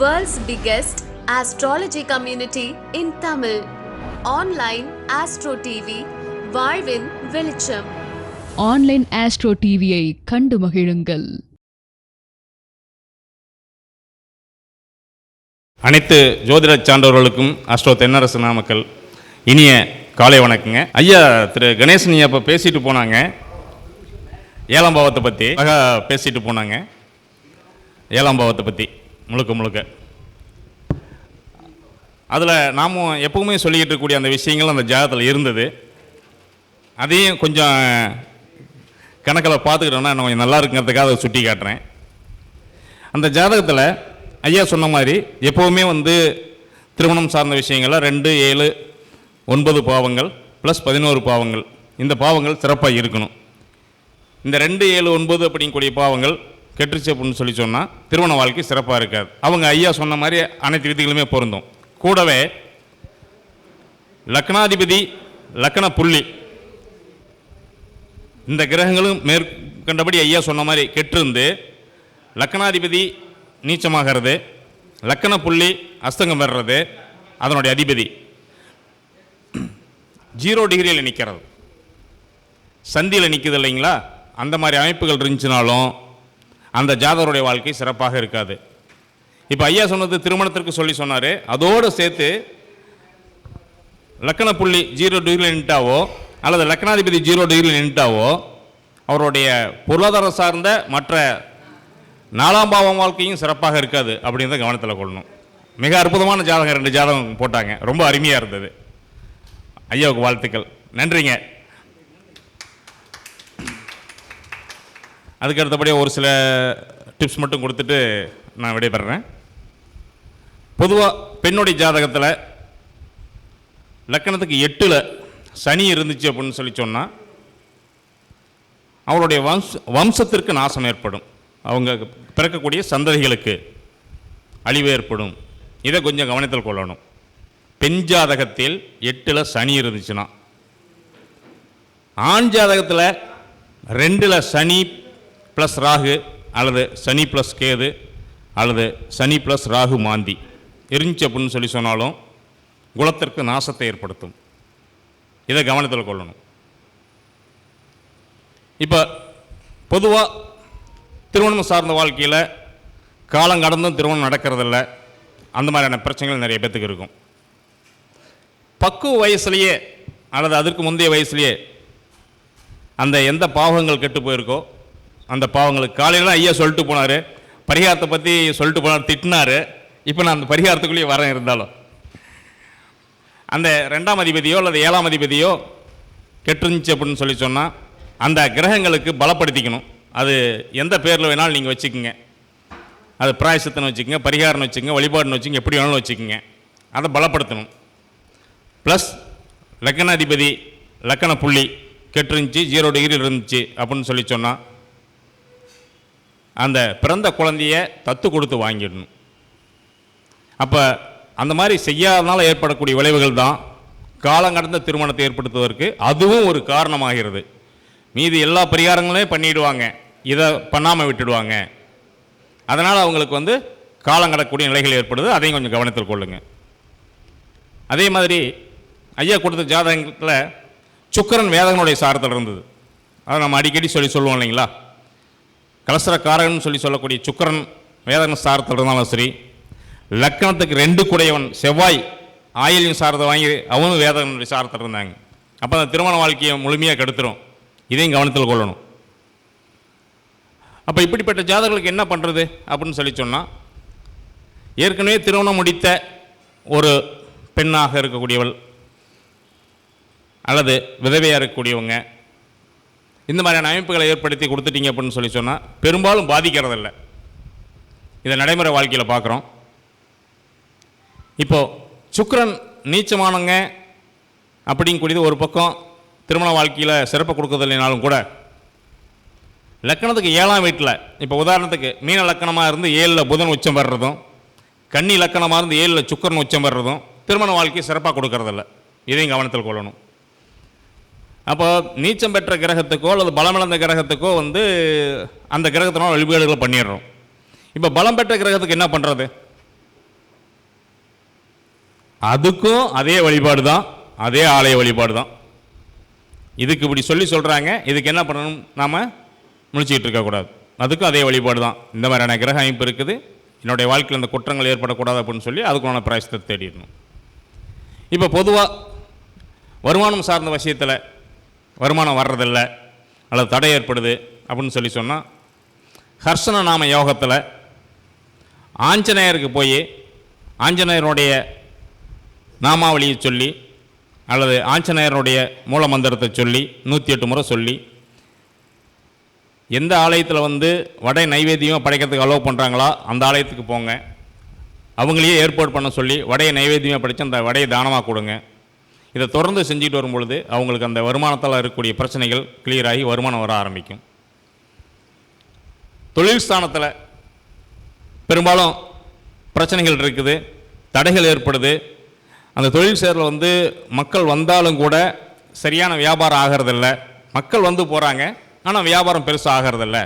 World's biggest astrology community in Tamil. Online Astro TV, வாழ்வின் வெளிச்சம். Online astro டிவியை கண்டு மகிழுங்கள். அனைத்து ஜோதிட சான்றவர்களுக்கும் அஸ்ட்ரோ தென்னரசு நாமக்கல் இனிய காலை வணக்கங்க. ஐயா திரு கணேசன் ஐயா இப்போ பேசிட்டு போனாங்க. ஏழாம் பாவத்தை பற்றி அழகா பேசிட்டு போனாங்க. ஏழாம் பாவத்தை பற்றி முழுக்க முழுக்க. அதில் நாமும் எப்பவுமே சொல்லிக்கிட்டு இருக்கக்கூடிய அந்த விஷயங்கள் அந்த ஜாதகத்தில் இருந்தது. அதையும் கொஞ்சம் கணக்கில் பார்த்துக்கிட்டோம்னா இன்னும் கொஞ்சம் நல்லா இருக்குங்கிறதுக்காக அதை சுட்டி காட்டுறேன். அந்த ஜாதகத்தில் ஐயா சொன்ன மாதிரி எப்போவுமே வந்து திருமணம் சார்ந்த விஷயங்களில் ரெண்டு ஏழு ஒன்பது பாவங்கள் ப்ளஸ் பதினோரு பாவங்கள். இந்த பாவங்கள் சிறப்பாக இருக்கணும். இந்த ரெண்டு ஏழு ஒன்பது அப்படிங்கக்கூடிய பாவங்கள் கெட்டுருச்சு அப்படின்னு சொல்லி சொன்னால் திருமண வாழ்க்கை சிறப்பாக இருக்காது. அவங்க ஐயா சொன்ன மாதிரி அனைத்து விதிகளுமே பொருந்தும். கூடவே லக்னாதிபதி லக்ன புள்ளி. இந்த கிரகங்களும் மேற்கண்டபடி ஐயா சொன்ன மாதிரி கெட்டிருந்து லக்கணாதிபதி நீச்சமாகிறது லக்கண புள்ளி அஸ்தங்கம் வர்றது அதனுடைய அதிபதி. ஜீரோ டிகிரியில் நிற்கிறது சந்தியில் நிற்குது இல்லைங்களா? அந்த மாதிரி அமைப்புகள் இருந்துச்சுனாலும் அந்த ஜாதகருடைய வாழ்க்கை சிறப்பாக இருக்காது. இப்போ ஐயா சொன்னது திருமணத்திற்கு சொல்லி சொன்னார். அதோடு சேர்த்து லக்கண புள்ளி ஜீரோ டிகிரியில் நின்ட்டாவோ அல்லது லக்னாதிபதி ஜீரோ டிகிரியில் நின்ட்டாவோ அவருடைய பொருளாதார சார்ந்த மற்ற நாலாம் பாவம் வாழ்க்கையும் சிறப்பாக இருக்காது அப்படின்றத கவனத்தில் கொள்ளணும். மிக அற்புதமான ஜாதகம் ரெண்டு ஜாதகம் போட்டாங்க. ரொம்ப அருமையாக இருந்தது. ஐயாவுக்கு வாழ்த்துக்கள். நன்றிங்க. அதுக்கு அடுத்தபடியாக ஒரு சில டிப்ஸ் மட்டும் கொடுத்துட்டு நான் விடைபெறேன் பொதுவாக பெண்ணுடைய ஜாதகத்தில் லக்கணத்துக்கு எட்டில் சனி இருந்துச்சு அப்படின்னு சொல்லி சொன்னால் அவருடைய வம்ச வம்சத்திற்கு நாசம் ஏற்படும். அவங்க பிறக்கக்கூடிய சந்ததிகளுக்கு அழிவு ஏற்படும். இதை கொஞ்சம் கவனத்தில் கொள்ளணும். பெண் ஜாதகத்தில் எட்டில் சனி இருந்துச்சுன்னா ஆண் ஜாதகத்தில் ரெண்டில் சனி ப்ளஸ் ராகு அல்லது சனி ப்ளஸ் கேது அல்லது சனி ப்ளஸ் ராகு மாந்தி. எரிஞ்சு அப்படின்னு சொல்லி சொன்னாலும் குலத்திற்கு நாசத்தை ஏற்படுத்தும். இதை கவனத்தில் கொள்ளணும். இப்போ பொதுவாக திருமணம் சார்ந்த வாழ்க்கையில் காலம் கடந்தும் திருமணம் நடக்கிறதில்ல. அந்த மாதிரியான பிரச்சனைகள் நிறைய பேத்துக்கு இருக்கும். பக்குவ வயசுலேயே அல்லது அதற்கு முந்தைய வயசுலேயே அந்த எந்த பாவங்கள் கெட்டு போயிருக்கோ அந்த பாவங்களுக்கு. காலையில் ஐயா சொல்லிட்டு போனார். பரிகாரத்தை பற்றி சொல்லிட்டு போனார் திட்டினார். இப்போ நான் அந்த பரிகாரத்துக்குள்ளேயே வரேன் இருந்தாலும். அந்த ரெண்டாம் அதிபதியோ அல்லது ஏழாம் அதிபதியோ கெட்டுருந்துச்சு அப்படின்னு சொல்லி சொன்னால் அந்த கிரகங்களுக்கு பலப்படுத்திக்கணும். அது எந்த பேரில் வேணாலும் நீங்கள் வச்சுக்கோங்க. அது பிராயசத்தனை வச்சுக்கோங்க பரிகாரம்னு வச்சுக்கோங்க வழிபாடுன்னு வச்சுக்கோங்க எப்படி வேணாலும் வச்சுக்கோங்க. அதை பலப்படுத்தணும். ப்ளஸ் லக்கணாதிபதி லக்கண புள்ளி கெட்டுருந்துச்சு ஜீரோ டிகிரி இருந்துச்சு அப்படின்னு சொல்லி சொன்னால் அந்த பிறந்த குழந்தைய தத்து கொடுத்து வாங்கிடணும். அப்போ அந்த மாதிரி செய்யாதனால ஏற்படக்கூடிய விளைவுகள் தான் காலம் கடந்த திருமணத்தை ஏற்படுத்துவதற்கு அதுவும் ஒரு காரணமாகிறது. மீதி எல்லா பரிகாரங்களையும் பண்ணிடுவாங்க. இதை பண்ணாமல் விட்டுடுவாங்க. அதனால் அவங்களுக்கு வந்து காலம் கடக்கக்கூடிய நிலைகள் ஏற்படுது. அதையும் கொஞ்சம் கவனத்தில் கொள்ளுங்க. அதே மாதிரி ஐயா கொடுத்த ஜாதகத்தில் சுக்கரன் வேதகனுடைய சாரத்தில் இருந்தது. அதை நம்ம அடிக்கடி சொல்லி சொல்லுவோம் இல்லைங்களா? கலசரக்காரகன் சொல்லி சொல்லக்கூடிய சுக்கரன் வேதன சாரத்தில் இருந்தாலும் சரி லக்கணத்துக்கு ரெண்டு குடையவன் செவ்வாய் ஆயிலின் சாரத்தை வாங்கி அவனும் வேதகனுடைய சாரத்தில் இருந்தாங்க. அப்போ அந்த திருமண வாழ்க்கையை முழுமையாக கெடுத்துரும். இதையும் கவனத்தில் கொள்ளணும். அப்போ இப்படிப்பட்ட ஜாதகர்களுக்கு என்ன பண்ணுறது அப்படின்னு சொல்லி சொன்னால் ஏற்கனவே திருமணம் முடித்த ஒரு பெண்ணாக இருக்கக்கூடியவள் அல்லது விதவையாக இருக்கக்கூடியவங்க இந்த மாதிரியான அமைப்புகளை ஏற்படுத்தி கொடுத்துட்டீங்க அப்படின்னு சொல்லி சொன்னால் பெரும்பாலும் பாதிக்கிறதில்ல. இதை நடைமுறை வாழ்க்கையில் பார்க்குறோம். இப்போது சுக்ரன் நீச்சமானவங்க அப்படிங்கக்கூடியது ஒரு பக்கம் திருமண வாழ்க்கையில் சிறப்பு கொடுக்கறதில்லைனாலும் கூட லக்கணத்துக்கு ஏழாம் வீட்டில் இப்போ உதாரணத்துக்கு மீன லக்கணமாக இருந்து ஏழில் புதன் உச்சம் வர்றதும் கன்னி லக்கணமாக இருந்து ஏழில் சுக்கரன் உச்சம் வர்றதும் திருமண வாழ்க்கையை சிறப்பாக கொடுக்கறதில்ல. இதையும் கவனத்தில் கொள்ளணும். அப்போ நீச்சம் பெற்ற கிரகத்துக்கோ அல்லது பலமிழந்த கிரகத்துக்கோ வந்து அந்த கிரகத்தினால் வழிபாடுகளை பண்ணிடுறோம். இப்போ பலம் பெற்ற கிரகத்துக்கு என்ன பண்ணுறது அதுக்கும் அதே வழிபாடு தான் அதே ஆலய வழிபாடு தான். இதுக்கு இப்படி சொல்லி சொல்கிறாங்க இதுக்கு என்ன பண்ணணும் நாம்? முழிச்சிக்கிட்டு இருக்கக்கூடாது அதுக்கும் அதே வழிபாடு தான். இந்த மாதிரியான கிரக அமைப்பு இருக்குது. என்னுடைய வாழ்க்கையில் இந்த குற்றங்கள் ஏற்படக்கூடாது அப்படின்னு சொல்லி அதுக்குண்டான பிராயசத்தை தேடிடணும். இப்போ பொதுவாக வருமானம் சார்ந்த விஷயத்தில் வருமானம் வர்றதில்ல அல்லது தடை ஏற்படுது அப்படின்னு சொல்லி சொன்னால் ஹர்ஷன நாம யோகத்தில் ஆஞ்சநேயருக்கு போய் ஆஞ்சநேயருடைய நாமாவளியை சொல்லி அல்லது ஆஞ்சநேயருடைய மூல மந்திரத்தை சொல்லி நூற்றி எட்டு முறை சொல்லி எந்த ஆலயத்தில் வந்து வடை நைவேத்தியம் படைக்கிறதுக்கு அலோவ் பண்ணுறாங்களோ அந்த ஆலயத்துக்கு போங்க. அவங்களையே ஏற்பாடு பண்ண சொல்லி வடையை நைவேத்தியமாக படித்து அந்த வடையை தானமாக கொடுங்க. இதை தொடர்ந்து செஞ்சுட்டு வரும்பொழுது அவங்களுக்கு அந்த வருமானத்தால் இருக்கக்கூடிய பிரச்சனைகள் கிளியராகி ஆகி வருமானம் வர ஆரம்பிக்கும். தொழில் ஸ்தானத்தில் பெரும்பாலும் பிரச்சனைகள் இருக்குது தடைகள் ஏற்படுது. அந்த தொழில் சேரில் வந்து மக்கள் வந்தாலும் கூட சரியான வியாபாரம் ஆகிறதில்ல. மக்கள் வந்து போகிறாங்க ஆனால் வியாபாரம் பெருசாக ஆகிறதில்ல.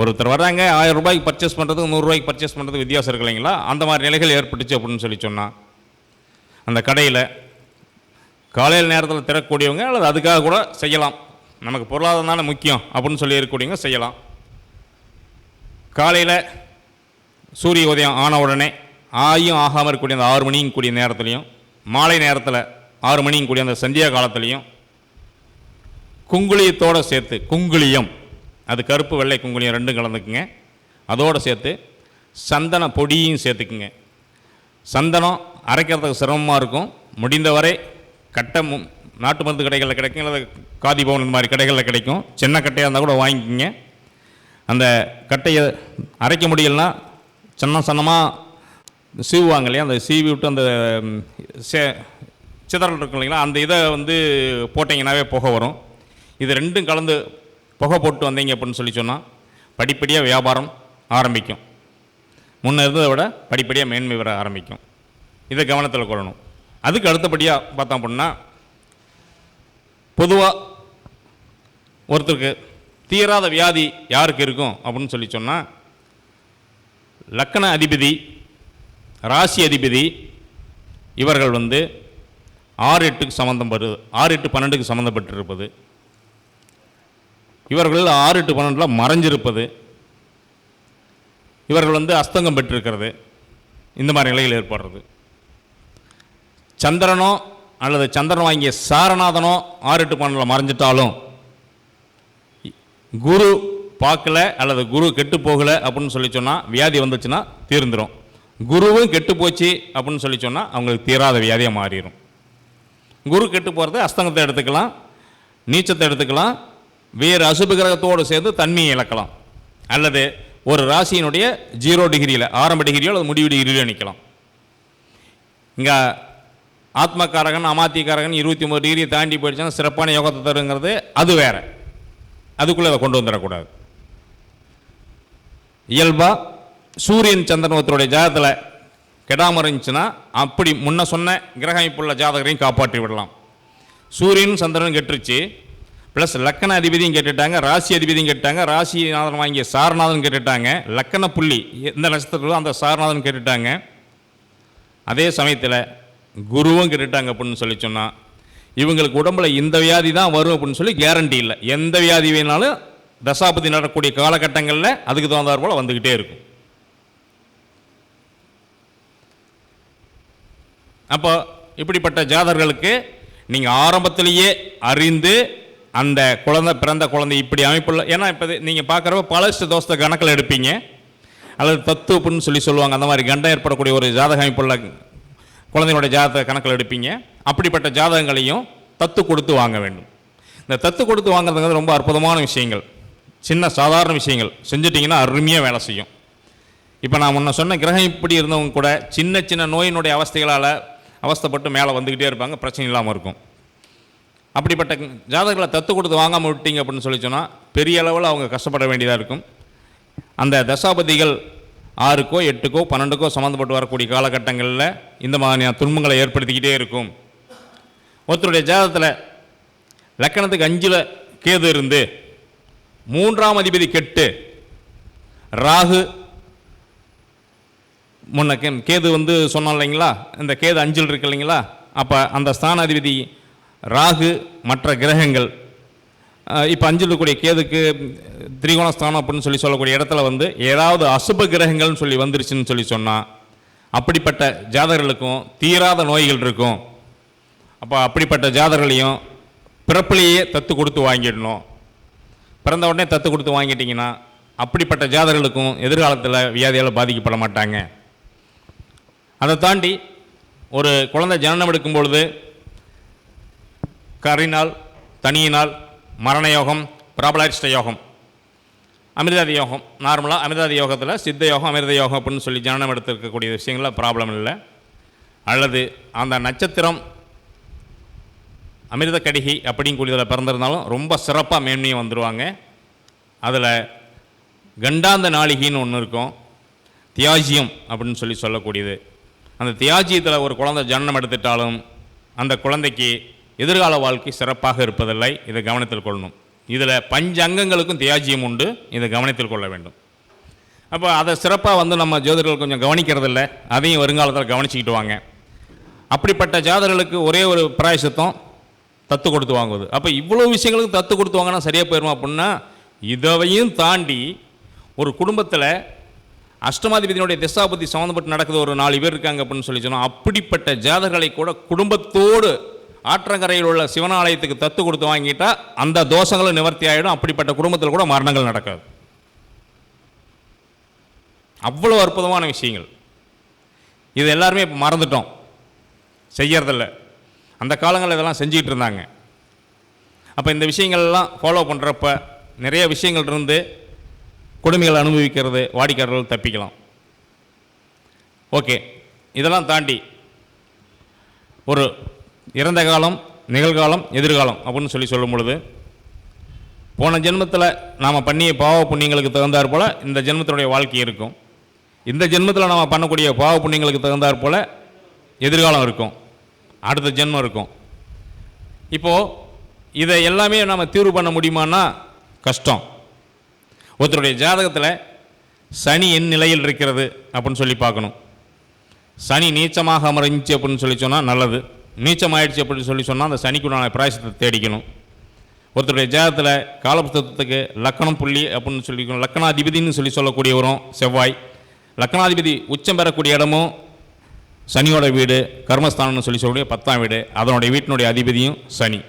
ஒருத்தர் வர்றாங்க ஆயிரம் ரூபாய்க்கு பர்ச்சேஸ் பண்ணுறதுக்கு நூறுரூவாய்க்கு பர்ச்சேஸ் பண்ணுறதுக்கு வித்தியாசம் இருக்கு இல்லைங்களா? அந்த மாதிரி நிலைகள் ஏற்பட்டுச்சு அப்படின்னு சொல்லி சொன்னால் அந்த கடையில் காலையில் நேரத்தில் திறக்கக்கூடியவங்க அல்லது அதுக்காக கூட செய்யலாம். நமக்கு பொருளாதாரம் தானே முக்கியம் அப்படின்னு சொல்லி இருக்கக்கூடியவங்க செய்யலாம். காலையில் சூரிய உதயம் ஆன உடனே ஆயும் ஆகாமல் இருக்கக்கூடிய அந்த ஆறு மணியும் கூடிய நேரத்துலையும் மாலை நேரத்தில் ஆறு மணியும் கூடிய அந்த சந்தியா காலத்துலேயும் குங்குளியத்தோடு சேர்த்து குங்குளியம் அது கருப்பு வெள்ளை குங்குளியம் ரெண்டும் கலந்துக்குங்க. அதோடு சேர்த்து சந்தன பொடியும் சேர்த்துக்குங்க. சந்தனம் அரைக்கிறதுக்கு சிரமமாக இருக்கும். முடிந்தவரை கட்டை மு- நாட்டு மருந்து கடைகளில் கிடைக்கும் அல்லது காதி பவன் இந்த மாதிரி கடைகளில் கிடைக்கும். சின்ன கட்டையாக இருந்தால் கூட வாங்கிக்கோங்க. அந்த கட்டையை அரைக்க முடியலனா சின்ன சன்னமாக சீவுவாங்க இல்லையா? அந்த சீவி விட்டு அந்த சே- சிதறல் இருக்கும் இல்லைங்களா? அந்த இதை வந்து போட்டிங்கனாவே புகை வரும். இது ரெண்டும் கலந்து புகை போட்டு வந்தீங்க அப்படின்னு சொல்லி சொன்னால் படிப்படியாக வியாபாரம் ஆரம்பிக்கும். முன்னே இருந்ததை விட படிப்படியாக மேன்மை வர ஆரம்பிக்கும். இதை கவனத்தில் கொள்ளணும். அதுக்கு அடுத்தபடியாக பார்த்தோம் அப்படின்னா பொதுவாக ஒருத்தருக்கு தீராத வியாதி யாருக்கு இருக்கும் அப்படின்னு சொல்லி சொன்னால் லக்கண அதிபதி ராசி அதிபதி இவர்கள் வந்து ஆறு எட்டுக்கு சம்மந்தம் வருது ஆறு எட்டு பன்னெண்டுக்கு சம்மந்தப்பட்டிருப்பது இவர்கள் ஆறு எட்டு பன்னெண்டில் மறைஞ்சிருப்பது. இவர்கள் வந்து அஸ்தங்கம் பெற்றிருக்கிறது. இந்த மாதிரி நிலைகள் ஏற்படுறது. சந்திரனோ அல்லது சந்திரன் வாங்கிய சாரநாதனோ ஆறுட்டு பன்னெண்டில் மறைஞ்சிட்டாலும் குரு பார்க்கல அல்லது குரு கெட்டு போகலை அப்படின்னு சொல்லி சொன்னால் வியாதி வந்துச்சுன்னா தீர்ந்துடும் குருவும் கெட்டு போச்சு அப்படின்னு சொல்லி சொன்னால் அவங்களுக்கு தீராத வியாதியாக மாறிடும் குரு கெட்டு போகிறது அஸ்தங்கத்தை எடுத்துக்கலாம் நீச்சத்தை எடுத்துக்கலாம் வேறு அசுப கிரகத்தோடு சேர்ந்து தன்மையை இழக்கலாம். அல்லது ஒரு ராசியினுடைய ஜீரோ டிகிரியில் ஆரம்ப டிகிரியோ அல்லது முடிவு டிகிரியிலோ நிற்கலாம் இங்கே ஆத்மக்காரகன் அமாத்திக்காரகன் இருபத்தி ஒம்பது டிகிரி தாண்டி போயிடுச்சுன்னா சிறப்பான யோகத்தை தருங்கிறது அது வேற. அதுக்குள்ளே அதை கொண்டு வந்துடக்கூடாது. இயல்பாக சூரியன் சந்திரனத்தினுடைய ஜாதத்தில் கெடாமல் இருந்துச்சுன்னா அப்படி முன்ன சொன்ன கிரக அமைப்புள்ள ஜாதகரையும் காப்பாற்றி விடலாம். சூரியனும் சந்திரனும் கெட்டுருச்சு. ப்ளஸ் லக்கண அதிபதியும் கேட்டுட்டாங்க ராசி அதிபதியும் கேட்டுட்டாங்க ராசிநாதன் வாங்கிய சாரநாதன் கேட்டுட்டாங்க லக்கண புள்ளி எந்த நட்சத்திரத்திலோ அந்த சாரநாதன் கேட்டுட்டாங்க. அதே சமயத்தில் குருவும் கேட்டுட்டாங்க அப்படின்னு சொல்லி சொன்னால் இவங்களுக்கு உடம்புல இந்த வியாதி தான் வரும் அப்படின்னு சொல்லி கேரண்டி இல்லை. எந்த வியாதி வேணாலும் தசாபதி நடக்கக்கூடிய காலகட்டங்களில் அதுக்கு தகுந்தாற் போல் வந்துக்கிட்டே இருக்கும். அப்போ இப்படிப்பட்ட ஜாதகர்களுக்கு நீங்கள் ஆரம்பத்திலேயே அறிந்து அந்த குழந்தை பிறந்த குழந்தை இப்படி அமைப்பில் ஏன்னா இப்போ நீங்கள் பார்க்குறப்ப பழசு தோசத்தை கணக்கில் எடுப்பீங்க. அல்லது தத்து அப்படின்னு சொல்லி சொல்லுவாங்க. அந்த மாதிரி கண்டம் ஏற்படக்கூடிய ஒரு ஜாதக அமைப்புள்ள குழந்தையோட ஜாதகத்தை கணக்கில் எடுப்பீங்க. அப்படிப்பட்ட ஜாதகங்களையும் தத்து கொடுத்து வாங்க வேண்டும். இந்த தத்து கொடுத்து வாங்குறதுங்கிறது ரொம்ப அற்புதமான விஷயங்கள். சின்ன சாதாரண விஷயங்கள். செஞ்சிட்டிங்கன்னா அருமையாக வேலை செய்யும். இப்போ நான் முன்ன சொன்ன கிரகம் இப்படி இருந்தவங்க கூட சின்ன சின்ன நோயினுடைய அவஸ்தைகளால் அவஸ்தைப்பட்டு மேலே வந்துக்கிட்டே இருப்பாங்க. பிரச்சனை இல்லாமல் இருக்கும். அப்படிப்பட்ட ஜாதகங்களை தத்து கொடுத்து வாங்காமல் விட்டீங்க அப்படின்னு சொல்லி சொன்னால் பெரிய அளவில் அவங்க கஷ்டப்பட வேண்டியதாக இருக்கும். அந்த தசாபதிகள் ஆறுக்கோ எட்டுக்கோ பன்னெண்டுக்கோ சம்மந்தப்பட்டு வரக்கூடிய காலகட்டங்களில் இந்த மாதிரியான துன்பங்களை ஏற்படுத்திக்கிட்டே இருக்கும். ஒருத்தருடைய ஜாதகத்தில் லக்கணத்துக்கு அஞ்சில் கேது இருந்து மூன்றாம் அதிபதி கெட்டு ராகு முன்ன கே கேது வந்து சொன்னோம் இல்லைங்களா? இந்த கேது அஞ்சில் இருக்கு இல்லைங்களா? அப்போ அந்த ஸ்தானாதிபதி ராகு மற்ற கிரகங்கள் இப்போ அஞ்சில் இருக்கக்கூடிய கேதுக்கு திரிகோணஸ்தானம் அப்படின்னு சொல்லி சொல்லக்கூடிய இடத்துல வந்து ஏதாவது அசுப கிரகங்கள்னு சொல்லி வந்துருச்சுன்னு சொல்லி சொன்னால் அப்படிப்பட்ட ஜாதகர்களுக்கும் தீராத நோய்கள் இருக்கும். அப்போ அப்படிப்பட்ட ஜாதகர்களையும் பிறப்பிலேயே தத்து கொடுத்து வாங்கிடணும். பிறந்த உடனே தத்து கொடுத்து வாங்கிட்டிங்கன்னா அப்படிப்பட்ட ஜாதகர்களுக்கும் எதிர்காலத்தில் வியாதியால் பாதிக்கப்பட மாட்டாங்க. அதை தாண்டி ஒரு குழந்தை ஜனனம் எடுக்கும் பொழுது கரினால் தனியினால் மரண யோகம் பிராபலாரிஷ்ட யோகம் அமிர்தாதி யோகம் நார்மலாக அமிர்தாதி யோகத்தில் சித்த யோகம் அமிர்த யோகம் அப்படின்னு சொல்லி ஜனனம் எடுத்திருக்கக்கூடிய விஷயங்களில் ப்ராப்ளம் இல்லை. அல்லது அந்த நட்சத்திரம் அமிர்த கடிகை அப்படின்னு கூடியதில் பிறந்திருந்தாலும் ரொம்ப சிறப்பாக மேன்மையாக வந்துடுவாங்க அதில் கண்டாந்த நாளிகின்னு ஒன்று இருக்கும். தியாஜியம் அப்படின்னு சொல்லி சொல்லக்கூடியது. அந்த தியாஜியத்தில் ஒரு குழந்தை ஜனனம் எடுத்துட்டாலும் அந்த குழந்தைக்கு எதிர்கால வாழ்க்கை சிறப்பாக இருப்பதில்லை. இதை கவனத்தில் கொள்ளணும். இதில் பஞ்ச அங்கங்களுக்கும் தியாஜியம் உண்டு. இதை கவனத்தில் கொள்ள வேண்டும். அப்போ அதை சிறப்பாக வந்து நம்ம ஜோதிடர்கள் கொஞ்சம் கவனிக்கிறதில்ல. அதையும் வருங்காலத்தில் கவனிச்சிக்கிட்டு வாங்க. அப்படிப்பட்ட ஜாதகர்களுக்கு ஒரே ஒரு பிராயசத்தம் தத்து கொடுத்து வாங்குவது. அப்போ இவ்வளோ விஷயங்களுக்கு தத்து கொடுத்து வாங்கினா சரியாக போயிடுமா அப்படின்னா இதையும் தாண்டி ஒரு குடும்பத்தில் அஷ்டமாதிபதியினுடைய திசாபதி சம்மந்தப்பட்டு நடக்குது ஒரு நாலு பேர் இருக்காங்க அப்படின்னு சொல்லி சொன்னால் அப்படிப்பட்ட ஜாதகர்களை கூட குடும்பத்தோடு ஆற்றங்கரையில் உள்ள சிவனாலயத்துக்கு தத்து கொடுத்து வாங்கிட்டா அந்த தோஷங்களும் நிவர்த்தி ஆகிடும் அப்படிப்பட்ட குடும்பத்தில் கூட மரணங்கள் நடக்காது. அவ்வளோ அற்புதமான விஷயங்கள். இது எல்லாருமே இப்போ மறந்துட்டோம். செய்யறதில்ல. அந்த காலங்களில் இதெல்லாம் செஞ்சுக்கிட்டு இருந்தாங்க. அப்போ இந்த விஷயங்கள்லாம் ஃபாலோ பண்ணுறப்ப நிறைய விஷயங்கள் இருந்து கொடுமைகள் அனுபவிக்கிறது வாடிக்கையாளர்கள் தப்பிக்கலாம். ஓகே இதெல்லாம் தாண்டி ஒரு இறந்த காலம் நிகழ்காலம் எதிர்காலம் அப்படின்னு சொல்லி சொல்லும் பொழுது போன ஜென்மத்தில் நாம் பண்ணிய பாவ புண்ணியங்களுக்கு தகுந்தாற் போல் இந்த ஜென்மத்தினுடைய வாழ்க்கை இருக்கும். இந்த ஜென்மத்தில் நாம் பண்ணக்கூடிய பாவ புண்ணியங்களுக்கு தகுந்தாற் போல் எதிர்காலம் இருக்கும். அடுத்த ஜென்மம் இருக்கும். இப்போது இதை எல்லாமே நாம் தீர்வு பண்ண முடியுமான்னா கஷ்டம். ஒருத்தருடைய ஜாதகத்தில் சனி என் நிலையில் இருக்கிறது அப்படின்னு சொல்லி பார்க்கணும். சனி நீச்சமாக அமர்ந்துச்சு அப்படின்னு சொல்லி சொன்னால் நல்லது. நீச்சம் ஆயிடுச்சு அப்படின்னு சொல்லி சொன்னால் அந்த சனிக்குண்டான பிராயசத்தை தேடிக்கணும். ஒருத்தருடைய ஜாதத்தில் காலபுத்தகத்துக்கு லக்கணம் புள்ளி அப்படின்னு சொல்லி லக்கணாதிபதினு சொல்லி சொல்லக்கூடியவரும் செவ்வாய். லக்கணாதிபதி உச்சம் பெறக்கூடிய இடமும் சனியோட வீடு கர்மஸ்தானம்னு சொல்லி சொல்லக்கூடிய பத்தாம் வீடு அதனுடைய வீட்டினுடைய அதிபதியும் சனி.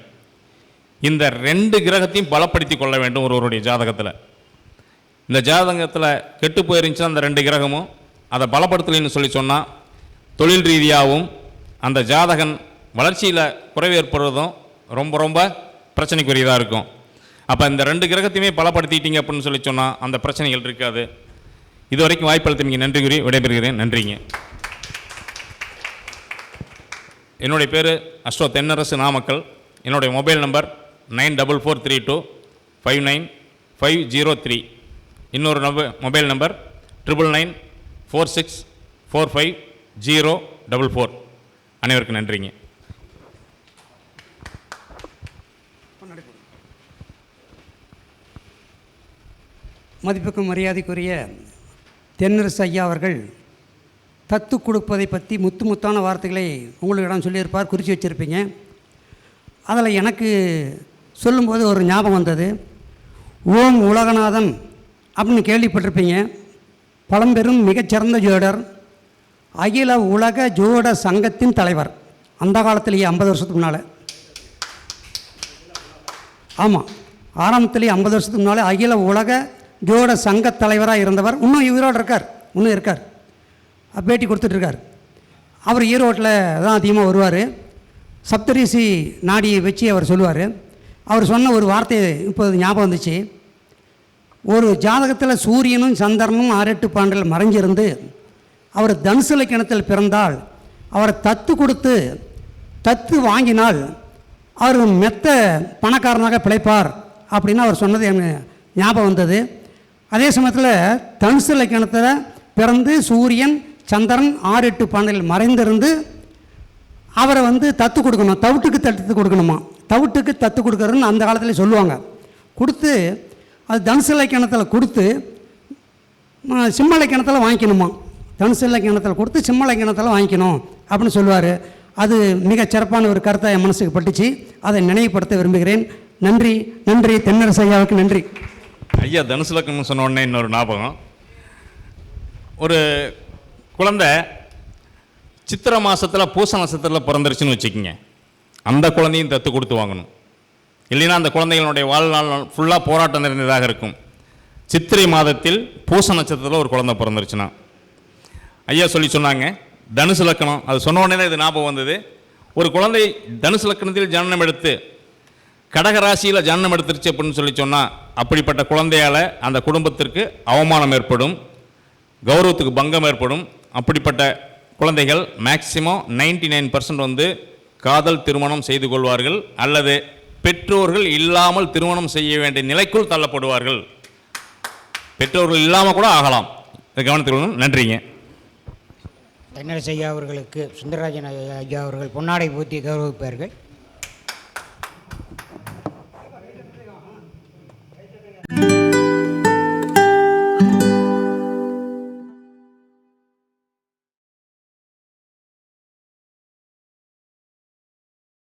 இந்த ரெண்டு கிரகத்தையும் பலப்படுத்தி கொள்ள வேண்டும் ஒருவருடைய ஜாதகத்தில். இந்த ஜாதகத்தில் கெட்டு போயிருந்துச்சுன்னா அந்த ரெண்டு கிரகமும் அதை பலப்படுத்தலைன்னு சொல்லி சொன்னால் தொழில் ரீதியாகவும் அந்த ஜாதகன் வளர்ச்சியில் குறைவு ஏற்படுறதும் ரொம்ப ரொம்ப பிரச்சனைக்குரியதாக இருக்கும். அப்போ இந்த ரெண்டு கிரகத்தையுமே பலப்படுத்திட்டீங்க அப்படின்னு சொல்லி சொன்னால் அந்த பிரச்சனைகள் இருக்காது. இது வரைக்கும் வாய்ப்பளித்தமைக்கு நன்றி கூறி விடைபெறுகிறேன். நன்றிங்க. என்னுடைய பேர் அஸ்வ தென்னரசு நாமக்கல். என்னுடைய mobile number nine double four three two five nine five zero three. இன்னொரு நம்ப mobile number triple nine four six four five zero double four. அனைவருக்கும் நன்றிங்க. மதிப்புக்கும் மரியாதைக்குரிய தென்னரசு ஐயா அவர்கள் தத்து கொடுப்பதை பற்றி முத்து முத்தான வார்த்தைகளை உங்களிடம் சொல்லியிருப்பார் குறித்து வச்சுருப்பீங்க. அதில் எனக்கு சொல்லும்போது ஒரு ஞாபகம் வந்தது. ஓம் உலகநாதன் அப்படின்னு கேள்விப்பட்டிருப்பீங்க. பழம்பெரும் மிகச்சிறந்த ஜோடர் அகில உலக ஜோட சங்கத்தின் தலைவர். அந்த காலத்திலேயே ஐம்பது வருஷத்துக்கு முன்னால். ஆமாம் ஆரம்பத்திலேயே ஐம்பது வருஷத்துக்கு முன்னால் அகில உலக ஜோட சங்க தலைவராக இருந்தவர். இன்னும் உயிரோடு இருக்கார். இன்னும் இருக்கார். பேட்டி கொடுத்துட்ருக்கார் அவர் ஈரோட்டில் தான் அதிகமாக வருவார். சப்தரிசி நாடியை வச்சு அவர் சொல்லுவார். அவர் சொன்ன ஒரு வார்த்தை இப்போது ஞாபகம் வந்துச்சு. ஒரு ஜாதகத்தில் சூரியனும் சந்திரனும் ஆரெட்டு பாண்டில் மறைஞ்சிருந்து அவர் தனுசு கிணத்தில் பிறந்தால் அவரை தத்து கொடுத்து தத்து வாங்கினால் அவர் மெத்த பணக்காரனாக பிழைப்பார் அப்படின்னு அவர் சொன்னது எனக்கு ஞாபகம் வந்தது. அதே சமயத்தில் தனுசு லக்கணத்தில் பிறந்து சூரியன் சந்திரன் ஆறு எட்டு பாண்டில் மறைந்திருந்து அவரை வந்து தத்து கொடுக்கணும். தவிட்டுக்கு தத்து கொடுக்கணுமா? தவிட்டுக்கு தத்து கொடுக்கறதுன்னு அந்த காலத்தில் சொல்லுவாங்க. கொடுத்து அது தனுசு லக்கணத்தில் கொடுத்து சிம்ம லக்கணத்தில் வாங்கிக்கணுமா? தனுசு லக்கணத்தில் கொடுத்து சிம்ம லக்கணத்தில் வாங்கிக்கணும் அப்படின்னு சொல்லுவார். அது மிகச் சிறப்பான ஒரு கருத்தை என் மனசுக்கு பட்டுச்சு. அதை நினைவுபடுத்த விரும்புகிறேன். நன்றி நன்றி தென்னரசையாவுக்கு நன்றி. ஐயா தனுசு சொன்ன உடனே இன்னொரு ஞாபகம். ஒரு குழந்தை சித்திரை மாதத்தில் பூச நட்சத்திரத்தில் பிறந்துருச்சுன்னு வச்சுக்கோங்க. அந்த குழந்தையும் தத்து கொடுத்து வாங்கணும். இல்லைன்னா அந்த குழந்தைகளுடைய வாழ்நாள் ஃபுல்லாக போராட்டம் நிறைந்ததாக இருக்கும். சித்திரை மாதத்தில் பூச நட்சத்திரத்தில் ஒரு குழந்தை பிறந்துருச்சுன்னா. ஐயா சொல்லி சொன்னாங்க தனுசு லக்கணம் அது சொன்ன உடனே தான் இது ஞாபகம் வந்தது. ஒரு குழந்தை தனுசு லக்கணத்தில் ஜனனம் எடுத்து கடகராசியில் ஜனனம் எடுத்துருச்சு அப்படின்னு சொல்லி சொன்னால் அப்படிப்பட்ட குழந்தையால் அந்த குடும்பத்திற்கு அவமானம் ஏற்படும் கௌரவத்துக்கு பங்கம் ஏற்படும். அப்படிப்பட்ட குழந்தைகள் மேக்சிமம் நைன்டி நைன் பர்சன்ட் வந்து காதல் திருமணம் செய்து கொள்வார்கள் அல்லது பெற்றோர்கள் இல்லாமல் திருமணம் செய்ய வேண்டிய நிலைக்குள் தள்ளப்படுவார்கள். பெற்றோர்கள் இல்லாமல் கூட ஆகலாம். இதை கவனத்தில் நன்றிங்க. தென்னரசு ஐயா அவர்களுக்கு சுந்தரராஜன் ஐயா அவர்கள் பொன்னாடை பூத்தி கௌரவிப்பார்கள்.